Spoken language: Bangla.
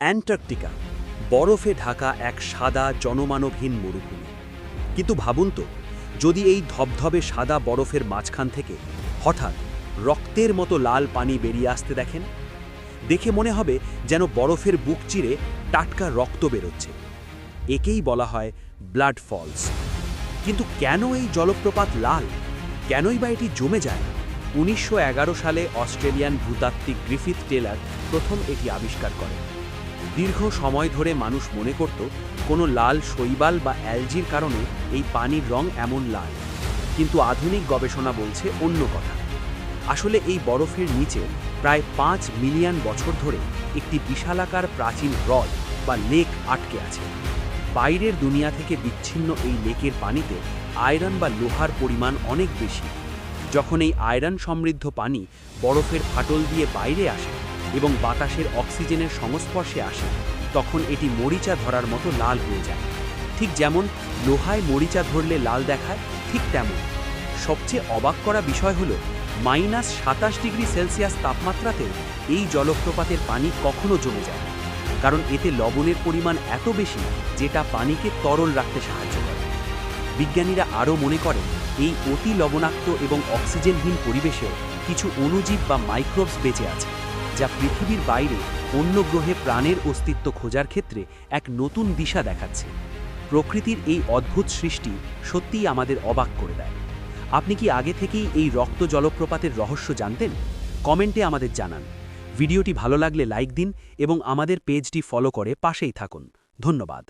অ্যান্টার্কটিকা, বরফে ঢাকা এক সাদা জনমানবহীন মরুভূমি। কিন্তু ভাবুন তো, যদি এই ধবধবে সাদা বরফের মাঝখান থেকে হঠাৎ রক্তের মতো লাল পানি বেরিয়ে আসতে দেখেন? দেখে মনে হবে যেন বরফের বুক চিরে টাটকা রক্ত বেরোচ্ছে। একেই বলা হয় ব্লাড ফলস। কিন্তু কেন এই জলপ্রপাত লাল? কেনই বা এটি জমে যায়? উনিশশো এগারো সালে অস্ট্রেলিয়ান ভূতাত্ত্বিক গ্রিফিথ টেলার প্রথম এটি আবিষ্কার করেন। দীর্ঘ সময় ধরে মানুষ মনে করত, কোনো লাল শৈবাল বা অ্যালজির কারণে এই পানির রং এমন লাল। কিন্তু আধুনিক গবেষণা বলছে অন্য কথা। আসলে এই বরফের নিচে প্রায় পাঁচ মিলিয়ন বছর ধরে একটি বিশালাকার প্রাচীন হ্রদ বা লেক আটকে আছে। বাইরের দুনিয়া থেকে বিচ্ছিন্ন এই লেকের পানিতে আয়রন বা লোহার পরিমাণ অনেক বেশি। যখন এই আয়রন সমৃদ্ধ পানি বরফের ফাটল দিয়ে বাইরে আসে এবং বাতাসের অক্সিজেনের সংস্পর্শে আসে, তখন এটি মরিচা ধরার মতো লাল হয়ে যায়। ঠিক যেমন লোহায় মরিচা ধরলে লাল দেখায়, ঠিক তেমন। সবচেয়ে অবাক করা বিষয় হল, মাইনাস সাতাশ ডিগ্রি সেলসিয়াস তাপমাত্রাতেও এই জলপ্রপাতের পানি কখনো জমে যায় কারণ এতে লবণের পরিমাণ এত বেশি যেটা পানিকে তরল রাখতে সাহায্য করে। বিজ্ঞানীরা আরও মনে করেন, এই অতি লবণাক্ত এবং অক্সিজেনহীন পরিবেশেও কিছু অণুজীব বা মাইক্রোবস বেঁচে আছে। যা পৃথিবীর বাইরে অন্য গ্রহে প্রাণের অস্তিত্ব খোঁজার ক্ষেত্রে এক নতুন দিশা দেখাচ্ছে। প্রকৃতির এই অদ্ভুত সৃষ্টি সত্যিই আমাদের অবাক করে দেয়। আপনি কি আগে থেকেই এই রক্ত জলপ্রপাতের রহস্য জানতেন? কমেন্টে আমাদের জানান। ভিডিওটি ভালো লাগলে লাইক দিন এবং আমাদের পেজটি ফলো করে পাশেই থাকুন। ধন্যবাদ।